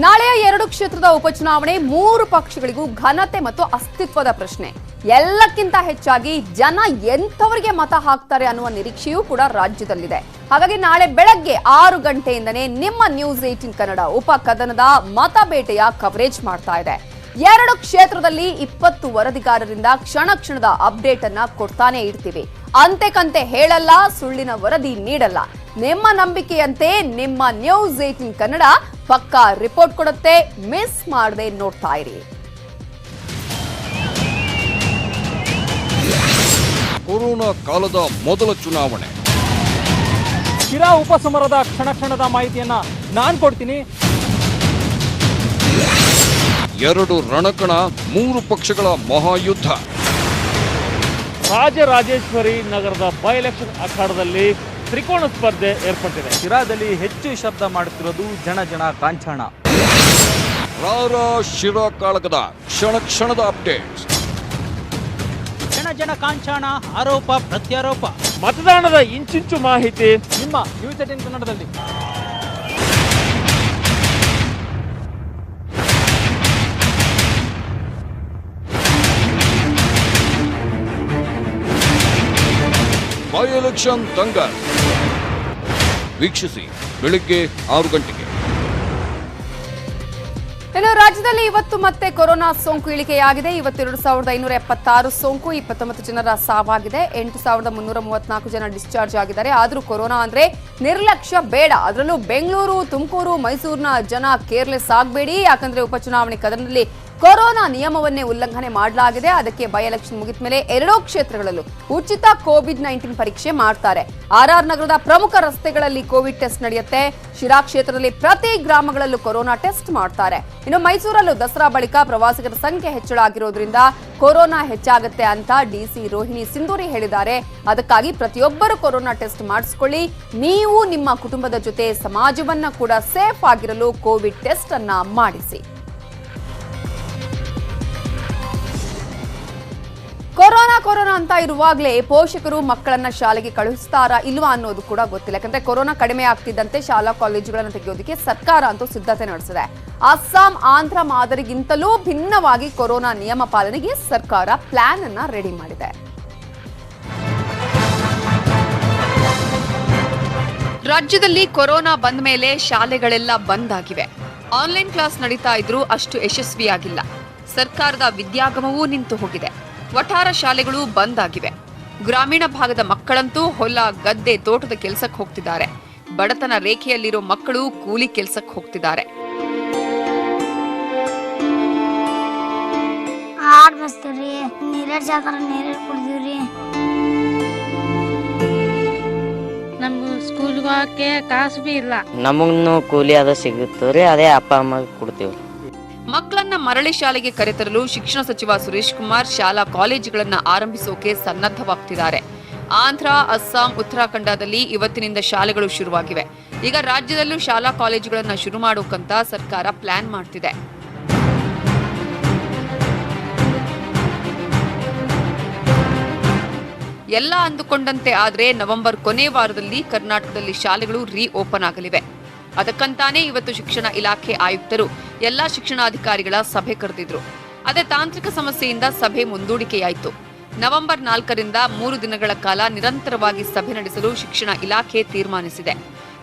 ನಾಳೆಯ ಎರಡು ಕ್ಷೇತ್ರದ ಉಪಚುನಾವಣೆ ಮೂರು ಪಕ್ಷಗಳಿಗೂ ಘನತೆ ಮತ್ತು ಅಸ್ತಿತ್ವದ ಪ್ರಶ್ನೆ. ಎಲ್ಲಕ್ಕಿಂತ ಹೆಚ್ಚಾಗಿ ಜನ ಎಂಥವರಿಗೆ ಮತ ಹಾಕ್ತಾರೆ ಅನ್ನುವ ನಿರೀಕ್ಷೆಯೂ ಕೂಡ ರಾಜ್ಯದಲ್ಲಿದೆ. ಹಾಗಾಗಿ ನಾಳೆ ಬೆಳಗ್ಗೆ ಆರು ಗಂಟೆಯಿಂದನೇ ನಿಮ್ಮ ನ್ಯೂಸ್ ಏಟಿನ್ ಕನ್ನಡ ಉಪ ಕದನದ ಮತಬೇಟೆಯ ಕವರೇಜ್ ಮಾಡ್ತಾ ಇದೆ. ಎರಡು ಕ್ಷೇತ್ರದಲ್ಲಿ ಇಪ್ಪತ್ತು ವರದಿಗಾರರಿಂದ ಕ್ಷಣ ಕ್ಷಣದ ಅಪ್ಡೇಟ್ ಅನ್ನ ಕೊಡ್ತಾನೆ ಇರ್ತೀವಿ. ಅಂತೆ ಕಂತೆ ಹೇಳಲ್ಲ, ಸುಳ್ಳಿನ ವರದಿ ನೀಡಲ್ಲ. ನಿಮ್ಮ ನಂಬಿಕೆಯಂತೆ ನಿಮ್ಮ ನ್ಯೂಸ್ ಏಟಿನ್ ಕನ್ನಡ ಪಕ್ಕಾ ರಿಪೋರ್ಟ್ ಕೊಡುತ್ತೆ. ಮಿಸ್ ಮಾಡದೆ ನೋಡ್ತಾ ಇರಿ. ಕೊರೋನಾ ಕಾಲದ ಮೊದಲ ಚುನಾವಣೆ. ಶಿರಾ ಉಪಸಮರದ ಕ್ಷಣ ಕ್ಷಣದ ಮಾಹಿತಿಯನ್ನ ನಾನು ಕೊಡ್ತೀನಿ. ಎರಡು ರಣಕಣ ಮೂರು ಪಕ್ಷಗಳ ಮಹಾಯುದ್ಧ. ರಾಜರಾಜೇಶ್ವರಿ ನಗರದ ಬೈ ಎಲೆಕ್ಷನ್ ಅಖಾಡದಲ್ಲಿ ತ್ರಿಕೋಣ ಸ್ಪರ್ಧೆ ಏರ್ಪಟ್ಟಿದೆ. ಶಿರಾದಲ್ಲಿ ಹೆಚ್ಚು ಶಬ್ದ ಮಾಡುತ್ತಿರೋದು ಜನ ಜನ ಕಾಂಚಾಣ. ರಾರ ಶಿರಾ ಕಾಳಗದ ಕ್ಷಣ ಕ್ಷಣದ ಅಪ್ಡೇಟ್ಸ್. ಜನ ಜನ ಕಾಂಚಾಣ ಆರೋಪ ಪ್ರತ್ಯಾರೋಪ. ಮತದಾನದ ಇಂಚಿಂಚು ಮಾಹಿತಿ ನಿಮ್ಮ ನ್ಯೂಸ್ ಏಟಿನ್ ಕನ್ನಡದಲ್ಲಿ. ಬೈ ಎಲೆಕ್ಷನ್ ದಂಗಲ್ ವೀಕ್ಷಿಸಿ ಬೆಳಿಗ್ಗೆ ಆರು ಗಂಟೆಗೆ. ಇನ್ನು ರಾಜ್ಯದಲ್ಲಿ ಇವತ್ತು ಮತ್ತೆ ಕೊರೋನಾ ಸೋಂಕು ಇಳಿಕೆಯಾಗಿದೆ. ಇವತ್ತು ಎರಡು ಸಾವಿರದ ಐನೂರ ಎಪ್ಪತ್ತಾರು ಸೋಂಕು, ಇಪ್ಪತ್ತೊಂಬತ್ತು ಜನರ ಸಾವಾಗಿದೆ. ಎಂಟು ಸಾವಿರದ ಮುನ್ನೂರ ಮೂವತ್ನಾಲ್ಕು ಜನ ಡಿಸ್ಚಾರ್ಜ್ ಆಗಿದ್ದಾರೆ. ಆದರೂ ಕೊರೋನಾ ಅಂದ್ರೆ ನಿರ್ಲಕ್ಷ್ಯ ಬೇಡ. ಅದರಲ್ಲೂ ಬೆಂಗಳೂರು, ತುಮಕೂರು, ಮೈಸೂರಿನ ಜನ ಕೇರ್ಲೆಸ್ ಆಗಬೇಡಿ. ಯಾಕಂದ್ರೆ ಉಪಚುನಾವಣೆ ಕದನದಲ್ಲಿ ಕೊರೋನಾ ನಿಯಮವನ್ನೇ ಉಲ್ಲಂಘನೆ ಮಾಡಲಾಗಿದೆ. ಅದಕ್ಕೆ ಬೈ ಎಲೆಕ್ಷನ್ ಮುಗಿದ ಮೇಲೆ ಎರಡೂ ಕ್ಷೇತ್ರಗಳಲ್ಲೂ ಉಚಿತ ಕೋವಿಡ್ ನೈನ್ಟೀನ್ ಪರೀಕ್ಷೆ ಮಾಡ್ತಾರೆ. ಆರ್ಆರ್ ನಗರದ ಪ್ರಮುಖ ರಸ್ತೆಗಳಲ್ಲಿ ಕೋವಿಡ್ ಟೆಸ್ಟ್ ನಡೆಯುತ್ತೆ. ಶಿರಾ ಕ್ಷೇತ್ರದಲ್ಲಿ ಪ್ರತಿ ಗ್ರಾಮಗಳಲ್ಲೂ ಕೊರೋನಾ ಟೆಸ್ಟ್ ಮಾಡ್ತಾರೆ. ಇನ್ನು ಮೈಸೂರಲ್ಲೂ ದಸರಾ ಬಳಿಕ ಪ್ರವಾಸಿಗರ ಸಂಖ್ಯೆ ಹೆಚ್ಚಳ ಆಗಿರೋದ್ರಿಂದ ಕೊರೋನಾ ಹೆಚ್ಚಾಗುತ್ತೆ ಅಂತ ಡಿಸಿ ರೋಹಿಣಿ ಸಿಂಧೂರಿ ಹೇಳಿದ್ದಾರೆ. ಅದಕ್ಕಾಗಿ ಪ್ರತಿಯೊಬ್ಬರು ಕೊರೋನಾ ಟೆಸ್ಟ್ ಮಾಡಿಸ್ಕೊಳ್ಳಿ. ನೀವು ನಿಮ್ಮ ಕುಟುಂಬದ ಜೊತೆ ಸಮಾಜವನ್ನ ಕೂಡ ಸೇಫ್ ಆಗಿರಲು ಕೋವಿಡ್ ಟೆಸ್ಟ್ ಅನ್ನ ಮಾಡಿಸಿ. ಕೊರೋನಾ ಅಂತ ಇರುವಾಗಲೇ ಪೋಷಕರು ಮಕ್ಕಳನ್ನ ಶಾಲೆಗೆ ಕಳುಹಿಸ್ತಾರಾ ಇಲ್ವಾ ಅನ್ನೋದು ಕೂಡ ಗೊತ್ತಿಲ್ಲ. ಯಾಕಂದ್ರೆ ಕೊರೋನಾ ಕಡಿಮೆ ಆಗ್ತಿದ್ದಂತೆ ಶಾಲಾ ಕಾಲೇಜುಗಳನ್ನು ತೆಗೆಯೋದಕ್ಕೆ ಸರ್ಕಾರ ಅಂತೂ ಸಿದ್ಧತೆ ನಡೆಸಿದೆ. ಅಸ್ಸಾಂ, ಆಂಧ್ರ ಮಾದರಿಗಿಂತಲೂ ಭಿನ್ನವಾಗಿ ಕೊರೋನಾ ನಿಯಮ ಪಾಲನೆಗೆ ಸರ್ಕಾರ ಪ್ಲಾನ್ ಅನ್ನ ರೆಡಿ ಮಾಡಿದೆ. ರಾಜ್ಯದಲ್ಲಿ ಕೊರೋನಾ ಬಂದ ಮೇಲೆ ಶಾಲೆಗಳೆಲ್ಲ ಬಂದ್ ಆಗಿವೆ. ಆನ್ಲೈನ್ ಕ್ಲಾಸ್ ನಡೀತಾ ಇದ್ರೂ ಅಷ್ಟು ಯಶಸ್ವಿಯಾಗಿಲ್ಲ. ಸರ್ಕಾರದ ವಿದ್ಯಾಗಮವೂ ನಿಂತು ಹೋಗಿದೆ. ವಠಾರ ಶಾಲೆಗಳು ಬಂದ್ ಆಗಿವೆ. ಗ್ರಾಮೀಣ ಭಾಗದ ಮಕ್ಕಳಂತೂ ಹೊಲ ಗದ್ದೆ ತೋಟದ ಕೆಲಸಕ್ಕೆ ಹೋಗ್ತಿದ್ದಾರೆ. ಬಡತನ ರೇಖೆಯಲ್ಲಿರೋ ಮಕ್ಕಳು ಕೂಲಿ ಕೆಲಸಕ್ಕೆ ಹೋಗ್ತಿದ್ದಾರೆ. ಹಾಡ್ ಬಸ್ತೀವ್ರಿ. ನೀರ ಕುಡ್ದೀವ್ರಿ. ನಮ್ಗೆ ಸ್ಕೂಲ್ಗೆ ಹೋಗಕ್ಕೆ ಕಾಸು ಬಿ ಇಲ್ಲ. ನಮಗೂ ಕೂಲಿ ಅದು ಸಿಗುತ್ತೆ ರೀ ಅದೇ ಅಪ್ಪ ಅಮ್ಮಗೆ ಕೊಡ್ತೀವಿ ಮಕ್ಕಳನ್ನ ಮರಳಿ ಶಾಲೆಗೆ ಕರೆತರಲು ಶಿಕ್ಷಣ ಸಚಿವ ಸುರೇಶ್ ಕುಮಾರ್ ಶಾಲಾ ಕಾಲೇಜುಗಳನ್ನ ಆರಂಭಿಸೋಕೆ ಸನ್ನದ್ಧವಾಗ್ತಿದ್ದಾರೆ. ಆಂಧ್ರ, ಅಸ್ಸಾಂ, ಉತ್ತರಾಖಂಡದಲ್ಲಿ ಇವತ್ತಿನಿಂದ ಶಾಲೆಗಳು ಶುರುವಾಗಿವೆ. ಈಗ ರಾಜ್ಯದಲ್ಲೂ ಶಾಲಾ ಕಾಲೇಜುಗಳನ್ನ ಶುರು ಮಾಡೋಕಂತ ಸರ್ಕಾರ ಪ್ಲಾನ್ ಮಾಡ್ತಿದೆ. ಎಲ್ಲ ಅಂದುಕೊಂಡಂತೆ ಆದರೆ ನವೆಂಬರ್ ಕೊನೆ ವಾರದಲ್ಲಿ ಕರ್ನಾಟಕದಲ್ಲಿ ಶಾಲೆಗಳು ರೀ ಓಪನ್ ಆಗಲಿವೆ. ಅದಕ್ಕಂತಾನೇ ಇವತ್ತು ಶಿಕ್ಷಣ ಇಲಾಖೆ ಆಯುಕ್ತರು ಎಲ್ಲಾ ಶಿಕ್ಷಣಾಧಿಕಾರಿಗಳ ಸಭೆ ಕರೆದಿದ್ರು. ಅದೇ ತಾಂತ್ರಿಕ ಸಮಸ್ಯೆಯಿಂದ ಸಭೆ ಮುಂದೂಡಿಕೆಯಾಯಿತು. ನವೆಂಬರ್ ನಾಲ್ಕರಿಂದ ಮೂರು ದಿನಗಳ ಕಾಲ ನಿರಂತರವಾಗಿ ಸಭೆ ನಡೆಸಲು ಶಿಕ್ಷಣ ಇಲಾಖೆ ತೀರ್ಮಾನಿಸಿದೆ.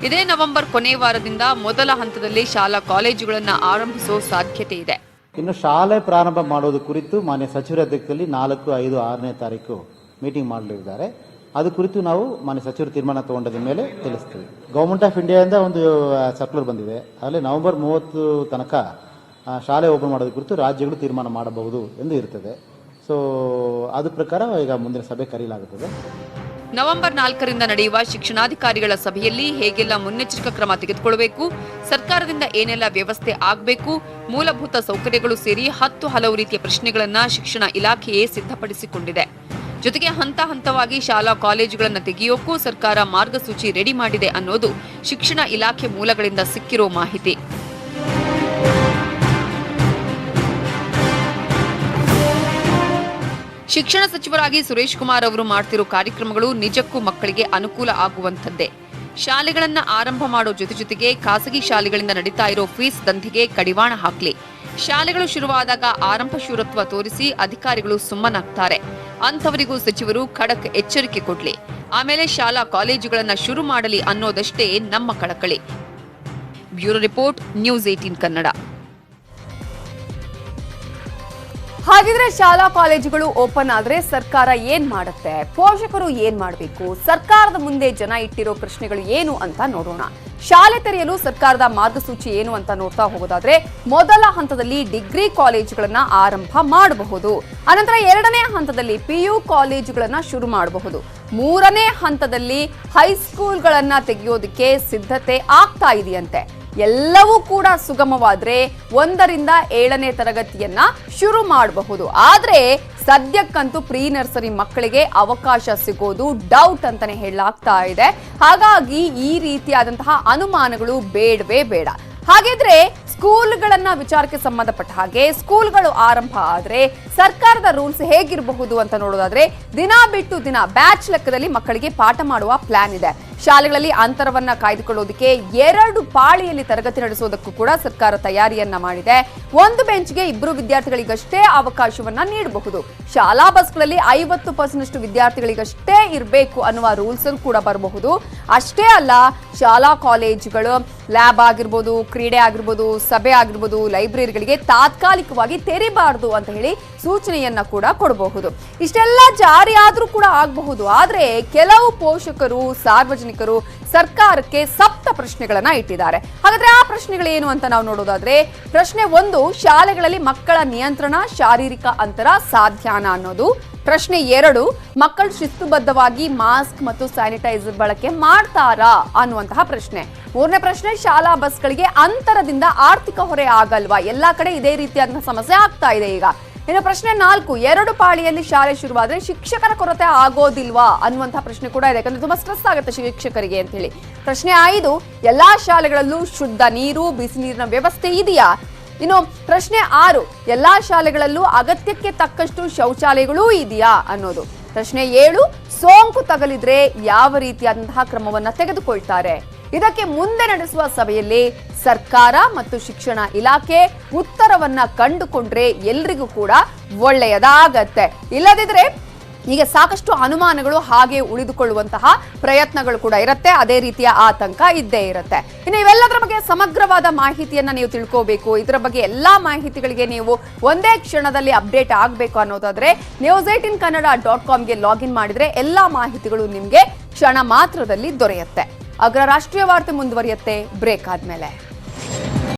ಇದೇ ನವೆಂಬರ್ ಕೊನೆ ವಾರದಿಂದ ಮೊದಲ ಹಂತದಲ್ಲಿ ಶಾಲಾ ಕಾಲೇಜುಗಳನ್ನು ಆರಂಭಿಸುವ ಸಾಧ್ಯತೆ ಇದೆ. ಇನ್ನು ಶಾಲೆ ಪ್ರಾರಂಭ ಮಾಡೋದು ಕುರಿತು ಮಾನ್ಯ ಸಚಿವರ ಅಧ್ಯಕ್ಷದಲ್ಲಿ ನಾಲ್ಕು, ಐದು, ಆರನೇ ತಾರೀಕು ಮೀಟಿಂಗ್ ಮಾಡಲಿದ್ದಾರೆ. ಅದು ಕುರಿತು ನಾವು ಮಾನ್ಯ ಸಚಿವರು ತೀರ್ಮಾನ ತಗೊಂಡದ ಮೇಲೆ ತಿಳಿಸ್ತೀವಿ. ಗೌರ್ಮೆಂಟ್ ಆಫ್ ಇಂಡಿಯಾದಿಂದ ಒಂದು ಸರ್ಕ್ಯುಲರ್ ಬಂದಿದೆ. ಅದರಲ್ಲಿ ನವೆಂಬರ್ ಮೂವತ್ತು ತನಕ ಶಾಲೆ ಓಪನ್ ಮಾಡೋದ್ರ ಕುರಿತು ರಾಜ್ಯಗಳು ತೀರ್ಮಾನ ಮಾಡಬಹುದು ಎಂದು ಇರ್ತದೆ. ಸೊ ಅದು ಪ್ರಕಾರ ಈಗ ಮುಂದಿನ ಸಭೆ ಕರೆಯಲಾಗುತ್ತದೆ. ನವೆಂಬರ್ ನಾಲ್ಕರಿಂದ ನಡೆಯುವ ಶಿಕ್ಷಣಾಧಿಕಾರಿಗಳ ಸಭೆಯಲ್ಲಿ ಹೇಗೆಲ್ಲ ಮುನ್ನೆಚ್ಚರಿಕಾ ಕ್ರಮ ತೆಗೆದುಕೊಳ್ಳಬೇಕು, ಸರ್ಕಾರದಿಂದ ಏನೆಲ್ಲ ವ್ಯವಸ್ಥೆ ಆಗಬೇಕು, ಮೂಲಭೂತ ಸೌಕರ್ಯಗಳು ಸೇರಿ ಹತ್ತು ಹಲವು ರೀತಿಯ ಪ್ರಶ್ನೆಗಳನ್ನು ಶಿಕ್ಷಣ ಇಲಾಖೆಯೇ ಸಿದ್ಧಪಡಿಸಿಕೊಂಡಿದೆ. ಜೊತೆಗೆ ಹಂತ ಹಂತವಾಗಿ ಶಾಲಾ ಕಾಲೇಜುಗಳನ್ನು ತೆಗೆಯೋಕ್ಕೂ ಸರ್ಕಾರ ಮಾರ್ಗಸೂಚಿ ರೆಡಿ ಮಾಡಿದೆ ಅನ್ನೋದು ಶಿಕ್ಷಣ ಇಲಾಖೆ ಮೂಲಗಳಿಂದ ಸಿಕ್ಕಿರೋ ಮಾಹಿತಿ. ಶಿಕ್ಷಣ ಸಚಿವರಾಗಿ ಸುರೇಶ್ ಕುಮಾರ್ ಅವರು ಮಾಡ್ತಿರೋ ಕಾರ್ಯಕ್ರಮಗಳು ನಿಜಕ್ಕೂ ಮಕ್ಕಳಿಗೆ ಅನುಕೂಲ ಆಗುವಂಥದ್ದೇ. ಶಾಲೆಗಳನ್ನು ಆರಂಭ ಮಾಡೋ ಜೊತೆ ಜೊತೆಗೆ ಖಾಸಗಿ ಶಾಲೆಗಳಿಂದ ನಡೀತಾ ಇರೋ ಫೀಸ್ ದಂಧೆಗೆ ಕಡಿವಾಣ ಹಾಕಲಿ. ಶಾಲೆಗಳು ಶುರುವಾದಾಗ ಆರಂಭ ಶೂರತ್ವ ತೋರಿಸಿ ಅಧಿಕಾರಿಗಳು ಸುಮ್ಮನಾಗ್ತಾರೆ. ಅಂಥವರಿಗೂ ಸಚಿವರು ಖಡಕ್ ಎಚ್ಚರಿಕೆ ಕೊಡಲಿ. ಆಮೇಲೆ ಶಾಲಾ ಕಾಲೇಜುಗಳನ್ನು ಶುರು ಮಾಡಲಿ ಅನ್ನೋದಷ್ಟೇ ನಮ್ಮ ಕಳಕಳಿ. Bureau report, news eighteen Kannada. ಹಾಗಿದ್ರೆ ಶಾಲಾ ಕಾಲೇಜುಗಳು ಓಪನ್ ಆದ್ರೆ ಸರ್ಕಾರ ಏನ್ ಮಾಡುತ್ತೆ? ಪೋಷಕರು ಏನ್ ಮಾಡಬೇಕು? ಸರ್ಕಾರದ ಮುಂದೆ ಜನ ಇಟ್ಟಿರೋ ಪ್ರಶ್ನೆಗಳು ಏನು ಅಂತ ನೋಡೋಣ. ಶಾಲೆ ತೆರೆಯಲು ಸರ್ಕಾರದ ಮಾರ್ಗಸೂಚಿ ಏನು ಅಂತ ನೋಡ್ತಾ ಹೋಗೋದಾದ್ರೆ ಮೊದಲ ಹಂತದಲ್ಲಿ ಡಿಗ್ರಿ ಕಾಲೇಜುಗಳನ್ನ ಆರಂಭ ಮಾಡಬಹುದು. ಅನಂತರ ಎರಡನೇ ಹಂತದಲ್ಲಿ ಪಿಯು ಕಾಲೇಜುಗಳನ್ನ ಶುರು ಮಾಡಬಹುದು. ಮೂರನೇ ಹಂತದಲ್ಲಿ ಹೈಸ್ಕೂಲ್ಗಳನ್ನ ತೆಗೆಯೋದಕ್ಕೆ ಸಿದ್ಧತೆ ಆಗ್ತಾ ಇದೆಯಂತೆ. ಎಲ್ಲವೂ ಕೂಡ ಸುಗಮವಾದ್ರೆ ಒಂದರಿಂದ ಏಳನೇ ತರಗತಿಯನ್ನ ಶುರು ಮಾಡಬಹುದು. ಆದ್ರೆ ಸದ್ಯಕ್ಕಂತೂ ಪ್ರೀ ನರ್ಸರಿ ಮಕ್ಕಳಿಗೆ ಅವಕಾಶ ಸಿಗೋದು ಡೌಟ್ ಅಂತಾನೆ ಹೇಳಲಾಗ್ತಾ ಇದೆ. ಹಾಗಾಗಿ ಈ ರೀತಿಯಾದಂತಹ ಅನುಮಾನಗಳು ಬೇಡವೇ ಬೇಡ. ಹಾಗಿದ್ರೆ ಸ್ಕೂಲ್ಗಳನ್ನ ವಿಚಾರಕ್ಕೆ ಸಂಬಂಧಪಟ್ಟ ಹಾಗೆ ಸ್ಕೂಲ್ಗಳು ಆರಂಭ ಆದ್ರೆ ಸರ್ಕಾರದ ರೂಲ್ಸ್ ಹೇಗಿರಬಹುದು ಅಂತ ನೋಡೋದಾದ್ರೆ ದಿನ ಬಿಟ್ಟು ದಿನ ಬ್ಯಾಚ್ ಲೆಕ್ಕದಲ್ಲಿ ಮಕ್ಕಳಿಗೆ ಪಾಠ ಮಾಡುವ ಪ್ಲಾನ್ ಇದೆ. ಶಾಲೆಗಳಲ್ಲಿ ಅಂತರವನ್ನ ಕಾಯ್ದುಕೊಳ್ಳೋದಕ್ಕೆ ಎರಡು ಪಾಳಿಯಲ್ಲಿ ತರಗತಿ ನಡೆಸೋದಕ್ಕೂ ಕೂಡ ಸರ್ಕಾರ ತಯಾರಿಯನ್ನ ಮಾಡಿದೆ. ಒಂದು ಬೆಂಚ್ಗೆ ಇಬ್ಬರು ವಿದ್ಯಾರ್ಥಿಗಳಿಗಷ್ಟೇ ಅವಕಾಶವನ್ನ ನೀಡಬಹುದು. ಶಾಲಾ ಬಸ್ಗಳಲ್ಲಿ ಐವತ್ತು ಪರ್ಸೆಂಟ್ ವಿದ್ಯಾರ್ಥಿಗಳಿಗಷ್ಟೇ ಇರಬೇಕು ಅನ್ನುವ ರೂಲ್ಸ್ ಕೂಡ ಬರಬಹುದು. ಅಷ್ಟೇ ಅಲ್ಲ, ಶಾಲಾ ಕಾಲೇಜುಗಳು ಲ್ಯಾಬ್ ಆಗಿರ್ಬೋದು, ಕ್ರೀಡೆ ಆಗಿರ್ಬೋದು, ಸಭೆ ಆಗಿರ್ಬೋದು, ಲೈಬ್ರರಿಗಳಿಗೆ ತಾತ್ಕಾಲಿಕವಾಗಿ ತೆರಿಬಾರದು ಅಂತ ಹೇಳಿ ಸೂಚನೆಯನ್ನ ಕೂಡ ಕೊಡಬಹುದು. ಇಷ್ಟೆಲ್ಲ ಜಾರಿಯಾದರೂ ಕೂಡ ಆಗಬಹುದು, ಆದರೆ ಕೆಲವು ಪೋಷಕರು ಸಾರ್ವಜನಿಕರು ಸರ್ಕಾರಕ್ಕೆ ಸಪ್ತ ಪ್ರಶ್ನೆಗಳನ್ನ ಇಟ್ಟಿದ್ದಾರೆ. ಹಾಗಾದ್ರೆ ಆ ಪ್ರಶ್ನೆಗಳೇನು ಅಂತ ನಾವು ನೋಡೋದಾದ್ರೆ, ಪ್ರಶ್ನೆ ಒಂದು, ಶಾಲೆಗಳಲ್ಲಿ ಮಕ್ಕಳ ನಿಯಂತ್ರಣ ಶಾರೀರಿಕ ಅಂತರ ಸಾಧ್ಯನಾ ಅನ್ನೋದು. ಪ್ರಶ್ನೆ ಎರಡು, ಮಕ್ಕಳು ಶಿಸ್ತುಬದ್ಧವಾಗಿ ಮಾಸ್ಕ್ ಮತ್ತು ಸ್ಯಾನಿಟೈಸರ್ ಬಳಕೆ ಮಾಡ್ತಾರಾ ಅನ್ನುವಂತಹ ಪ್ರಶ್ನೆ. ಮೂರನೇ ಪ್ರಶ್ನೆ, ಶಾಲಾ ಬಸ್ಗಳಿಗೆ ಅಂತರದಿಂದ ಆರ್ಥಿಕ ಹೊರೆ ಆಗಲ್ವಾ? ಎಲ್ಲಾ ಕಡೆ ಇದೇ ರೀತಿಯಾದ ಸಮಸ್ಯೆ ಆಗ್ತಾ ಇದೆ ಈಗ. ಇನ್ನು ಪ್ರಶ್ನೆ ನಾಲ್ಕು, ಎರಡು ಪಾಳಿಯಲ್ಲಿ ಶಾಲೆ ಶುರುವಾದ್ರೆ ಶಿಕ್ಷಕರ ಕೊರತೆ ಆಗೋದಿಲ್ವಾ ಅನ್ನುವಂತಹ ಪ್ರಶ್ನೆ ಕೂಡ ಇದೆ. ಯಾಕಂದ್ರೆ ತುಂಬಾ ಸ್ಟ್ರೆಸ್ ಆಗುತ್ತೆ ಶಿಕ್ಷಕರಿಗೆ ಅಂತ ಹೇಳಿ ಪ್ರಶ್ನೆ ಐದು, ಎಲ್ಲಾ ಶಾಲೆಗಳಲ್ಲೂ ಶುದ್ಧ ನೀರು, ಬಿಸಿ ನೀರಿನ ವ್ಯವಸ್ಥೆ ಇದೆಯಾ? ಇನ್ನು ಪ್ರಶ್ನೆ ಆರು, ಎಲ್ಲಾ ಶಾಲೆಗಳಲ್ಲೂ ಅಗತ್ಯಕ್ಕೆ ತಕ್ಕಷ್ಟು ಶೌಚಾಲಯಗಳೂ ಇದೆಯಾ ಅನ್ನೋದು. ಪ್ರಶ್ನೆ ಏಳು, ಸೋಂಕು ತಗಲಿದ್ರೆ ಯಾವ ರೀತಿಯಾದಂತಹ ಕ್ರಮವನ್ನ ತೆಗೆದುಕೊಳ್ತಾರೆ? ಇದಕ್ಕೆ ಮುಂದೆ ನಡೆಸುವ ಸಭೆಯಲ್ಲಿ ಸರ್ಕಾರ ಮತ್ತು ಶಿಕ್ಷಣ ಇಲಾಖೆ ಉತ್ತರವನ್ನ ಕಂಡುಕೊಂಡ್ರೆ ಎಲ್ರಿಗೂ ಕೂಡ ಒಳ್ಳೆಯದಾಗತ್ತೆ. ಇಲ್ಲದಿದ್ರೆ ಈಗ ಸಾಕಷ್ಟು ಅನುಮಾನಗಳು ಹಾಗೆ ಉಳಿದುಕೊಳ್ಳುವಂತಹ ಪ್ರಯತ್ನಗಳು ಕೂಡ ಇರುತ್ತೆ. ಅದೇ ರೀತಿಯ ಆತಂಕ ಇದ್ದೇ ಇರುತ್ತೆ. ಇನ್ನು ಇವೆಲ್ಲದರ ಬಗ್ಗೆ ಸಮಗ್ರವಾದ ಮಾಹಿತಿಯನ್ನ ನೀವು ತಿಳ್ಕೋಬೇಕು. ಇದರ ಬಗ್ಗೆ ಎಲ್ಲಾ ಮಾಹಿತಿಗಳಿಗೆ ನೀವು ಒಂದೇ ಕ್ಷಣದಲ್ಲಿ ಅಪ್ಡೇಟ್ ಆಗಬೇಕು ಅನ್ನೋದಾದ್ರೆ ನ್ಯೂಸ್ ಏಟಿನ್ ಕನ್ನಡ ಡಾಟ್ ಕಾಮ್ಗೆ ಲಾಗಿನ್ ಮಾಡಿದ್ರೆ ಎಲ್ಲಾ ಮಾಹಿತಿಗಳು ನಿಮಗೆ ಕ್ಷಣ ಮಾತ್ರದಲ್ಲಿ ದೊರೆಯುತ್ತೆ. ಅಗ್ರ ರಾಷ್ಟ್ರೀಯ ವಾರ್ತೆ ಮುಂದುವರಿಯುತ್ತೆ. ಬ್ರೇಕ್ ಆದ್ಮೇಲೆ.